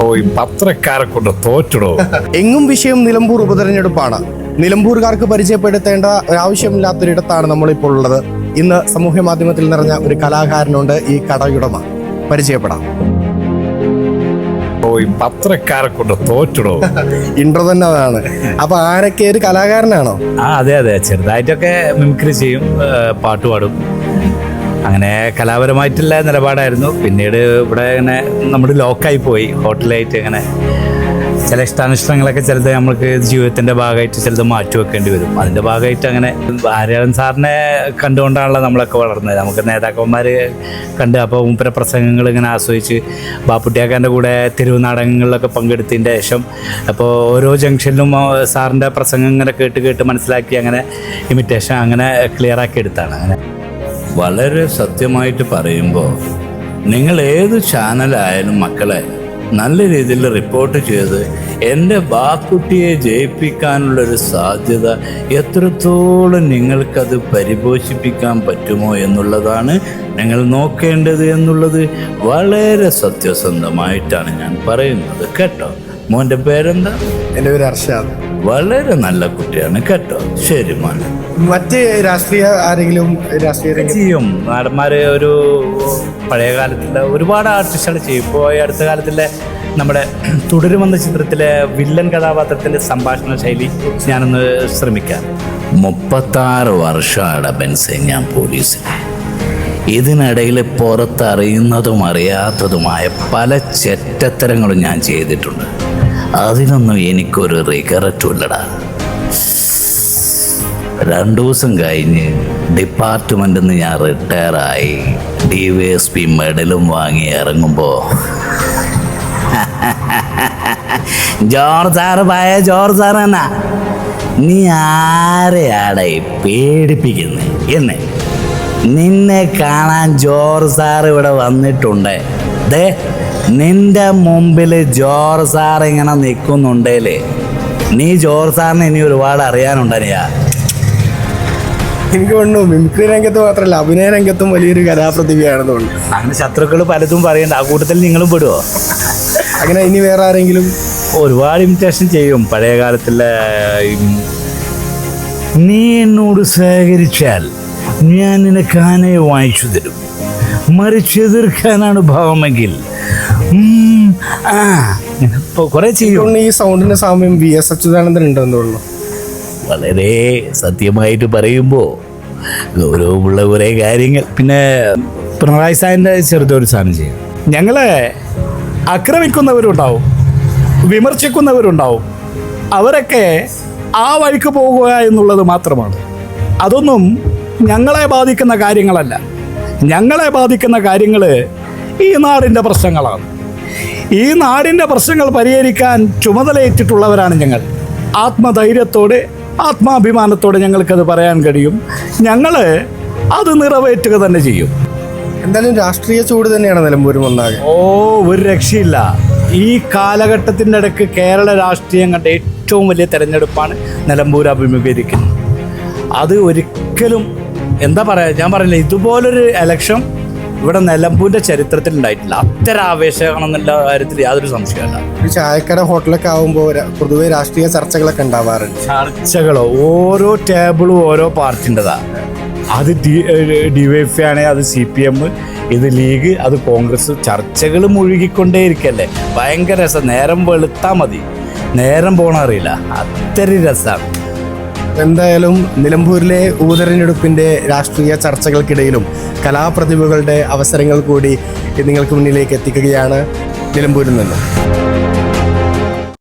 പോയി പത്രക്കാരെ കൊണ്ട് തോറ്റിടോ. എങ്ങും വിഷയം നിലമ്പൂർ ഉപതെരഞ്ഞെടുപ്പാണ്. നിലമ്പൂർകാർക്ക് പരിചയപ്പെടുത്തേണ്ട ഒരാവശ്യമില്ലാത്തൊരിടത്താണ് നമ്മളിപ്പോൾ ഉള്ളത്. ഇന്ന് സമൂഹ മാധ്യമത്തിൽ നിറഞ്ഞ ഒരു കലാകാരനുണ്ട് ഈ കടയുടമ. പരിചയപ്പെടാം. പോയി പത്രക്കാരെ കൊണ്ട് തോറ്റിടോ. ഇൻട്രോ തന്നെ അതാണ്. അപ്പൊ ആരൊക്കെ ഒരു കലാകാരനാണോ? ആ അതെ അതെ. ചെറുതായിട്ടൊക്കെ മിമിക്രി ചെയ്യും പാട്ടുപാടും പാട്ട് പാടും. അങ്ങനെ കലാപരമായിട്ടുള്ള നിലപാടായിരുന്നു. പിന്നീട് ഇവിടെ ഇങ്ങനെ നമ്മൾ ലോക്കായി പോയി. ഹോട്ടലായിട്ട് അങ്ങനെ ചില ഇഷ്ടാനിഷ്ടങ്ങളൊക്കെ ചിലത് നമ്മൾക്ക് ജീവിതത്തിന്റെ ഭാഗമായിട്ട് ചിലത് മാറ്റി വെക്കേണ്ടി വരും. അതിന്റെ ഭാഗമായിട്ട് അങ്ങനെ ആര്യാടൻ സാറിനെ കണ്ടുകൊണ്ടാണല്ലോ നമ്മളൊക്കെ വളർന്നത്. നമുക്ക് നേതാക്കന്മാർ കണ്ട് അപ്പോൾ മൂപ്പര പ്രസംഗങ്ങൾ ഇങ്ങനെ ആസ്വദിച്ച് ബാപ്പുട്ടിയാക്കാന്റെ കൂടെ തെരുവ് നാടകങ്ങളിലൊക്കെ പങ്കെടുത്തതിന്റെ ശേഷം അപ്പോൾ ഓരോ ജംഗ്ഷനിലും സാറിന്റെ പ്രസംഗം ഇങ്ങനെ കേട്ട് കേട്ട് മനസ്സിലാക്കി അങ്ങനെ ഇമിറ്റേഷൻ അങ്ങനെ ക്ലിയറാക്കി എടുത്താണ്. അങ്ങനെ വളരെ സത്യമായിട്ട് പറയുമ്പോൾ നിങ്ങൾ ഏത് ചാനലായാലും മക്കളെ നല്ല രീതിയിൽ റിപ്പോർട്ട് ചെയ്ത് എന്റെ ബാക്കുട്ടിയെ ജയിപ്പിക്കാനുള്ളൊരു സാധ്യത എത്രത്തോളം നിങ്ങൾക്കത് പരിപോഷിപ്പിക്കാൻ പറ്റുമോ എന്നുള്ളതാണ് നിങ്ങൾ നോക്കേണ്ടത് എന്നുള്ളത് വളരെ സത്യസന്ധമായിട്ടാണ് ഞാൻ പറയുന്നത്. കേട്ടോ? മോന്റെ പേരെന്താ? എന്റെ പേര് അർഷാദ്. വളരെ നല്ല കുട്ടിയാണ് കേട്ടോ. ശരി മോനെ. മറ്റ് രാഷ്ട്രീയ ആരെങ്കിലും രാഷ്ട്രീയ ചെയ്യും. നടന്മാർ ഒരു പഴയ കാലത്തിലെ ഒരുപാട് ആർട്ടിസ്റ്റുകൾ ചെയ്യും. ഇപ്പോൾ ഈ അടുത്ത കാലത്തിലെ നമ്മുടെ തുടരുമെന്ന ചിത്രത്തിലെ വില്ലൻ കഥാപാത്രത്തിന്റെ സംഭാഷണ ശൈലി ഞാനൊന്ന് ശ്രമിക്കാം. മുപ്പത്താറ് വർഷമാണ് ബെൻസെ ഞാൻ പോലീസിൽ ഇതിനിടയിൽ പുറത്തറിയുന്നതും അറിയാത്തതുമായ പല ചെറ്റത്തരങ്ങളും ഞാൻ ചെയ്തിട്ടുണ്ട്. അതിനൊന്നും എനിക്കൊരു റിഗററ്റുമില്ലടാ. രണ്ടു ദിവസം കഴിഞ്ഞ് ഡിപ്പാർട്ട്മെന്റിൽ നിന്ന് ഞാൻ റിട്ടയറായി. ഡി വൈ എസ് പി മെഡലും വാങ്ങി ഇറങ്ങുമ്പോൾ ജോർജ് സാറ് പഴയ ജോർജ് സാർ എന്നാ നീ ആരെയാടെ പേടിപ്പിക്കുന്നത് എന്നെ. നിന്നെ കാണാൻ ജോർജ് സാർ ഇവിടെ വന്നിട്ടുണ്ട്. ദേ നിന്റെ മുമ്പിൽ ജോർജ് സാർ ഇങ്ങനെ നിൽക്കുന്നുണ്ടേലേ നീ ജോർജ് സാറിന് ഇനി ഒരുപാട് അറിയാനുണ്ടനിയാ എനിക്ക് തോന്നുന്നു മിമിക്രി രംഗത്ത് മാത്രമല്ല അഭിനയ രംഗത്തും വലിയൊരു കലാപ്രതിഭയാണെന്ന് തോന്നുന്നു. അങ്ങനെ ശത്രുക്കൾ പലതും പറയണ്ട ആ കൂട്ടത്തിൽ നിങ്ങളും പെടുവോ? അങ്ങനെ ഇനി വേറെ ആരെങ്കിലും? ഒരുപാട് ഇമിറ്റേഷൻ ചെയ്യും. പഴയ കാലത്തിലെ നീ എന്നോട് സഹകരിച്ചാൽ ഞാൻ നിനക്ക് ആനയെ വാങ്ങിച്ചു തരും. മറിച്ച് എതിർക്കാനാണ് ഭാവമെങ്കിൽ കുറെ ചെയ്യും ഈ സൗണ്ടിന്റെ സാമ്യം വി എസ് അച്യുതാനന്ദൻ ഉണ്ടെന്ന് തോന്നുന്നു. വളരെ സത്യമായിട്ട് പറയുമ്പോൾ ഗൗരവമുള്ള കുറേ കാര്യങ്ങൾ. പിന്നെ പിണറായി സാറിന്റെ ചെറുതൊരു സാധനം ചെയ്യും. ഞങ്ങളെ ആക്രമിക്കുന്നവരുണ്ടാവും വിമർശിക്കുന്നവരുണ്ടാവും. അവരൊക്കെ ആ വഴിക്ക് പോകുക എന്നുള്ളത് മാത്രമാണ്. അതൊന്നും ഞങ്ങളെ ബാധിക്കുന്ന കാര്യങ്ങളല്ല. ഞങ്ങളെ ബാധിക്കുന്ന കാര്യങ്ങൾ ഈ നാടിന്റെ പ്രശ്നങ്ങളാണ്. ഈ നാടിന്റെ പ്രശ്നങ്ങൾ പരിഹരിക്കാൻ ചുമതലയേറ്റിട്ടുള്ളവരാണ് ഞങ്ങൾ. ആത്മധൈര്യത്തോടെ ആത്മാഭിമാനത്തോടെ ഞങ്ങൾക്കത് പറയാൻ കഴിയും. ഞങ്ങൾ അത് നിറവേറ്റുക തന്നെ ചെയ്യും. എന്തായാലും രാഷ്ട്രീയ ചൂട് തന്നെയാണ് നിലമ്പൂരും ഒന്നാകെ. ഓ ഒരു രക്ഷയില്ല. ഈ കാലഘട്ടത്തിന്റെ ഇടയ്ക്ക് കേരള രാഷ്ട്രീയം കണ്ട ഏറ്റവും വലിയ തെരഞ്ഞെടുപ്പാണ് നിലമ്പൂർ അഭിമുഖീകരിക്കുന്നത്. അത് ഒരിക്കലും എന്താ പറയുക ഞാൻ പറഞ്ഞില്ല ഇതുപോലൊരു എലക്ഷൻ ഇവിടെ നിലമ്പൂന്റെ ചരിത്രത്തിൽ ഉണ്ടായിട്ടില്ല. അത്തരം ആവേശമാണെന്നുള്ള കാര്യത്തിൽ യാതൊരു സംശയമല്ല ഒരു ചായക്കട ഹോട്ടലൊക്കെ ആകുമ്പോൾ പൊതുവെ രാഷ്ട്രീയ ചർച്ചകളൊക്കെ ഉണ്ടാവാറുണ്ട്. ചർച്ചകളോ ഓരോ ടേബിളും ഓരോ പാർട്ടിന്റെതാ അത് ഡി ഡിവൈഫ് ആണ് അത് സി പി എം ഇത് ലീഗ് അത് കോൺഗ്രസ് ചർച്ചകൾ മുഴുകിക്കൊണ്ടേയിരിക്കല്ലേ. ഭയങ്കര രസം. നേരം വെളുത്താൽ മതി. നേരം പോണറിയില്ല. അത്തരം രസമാണ് എന്തായാലും നിലമ്പൂരിലെ ഉപതെരഞ്ഞെടുപ്പിന്റെ രാഷ്ട്രീയ ചർച്ചകൾക്കിടയിലും കലാപ്രതിഭകളുടെ അവസരങ്ങൾ കൂടി നിങ്ങൾക്ക് മുന്നിലേക്ക് എത്തിക്കുകയാണ് നിലമ്പൂരിൽ നിന്ന്.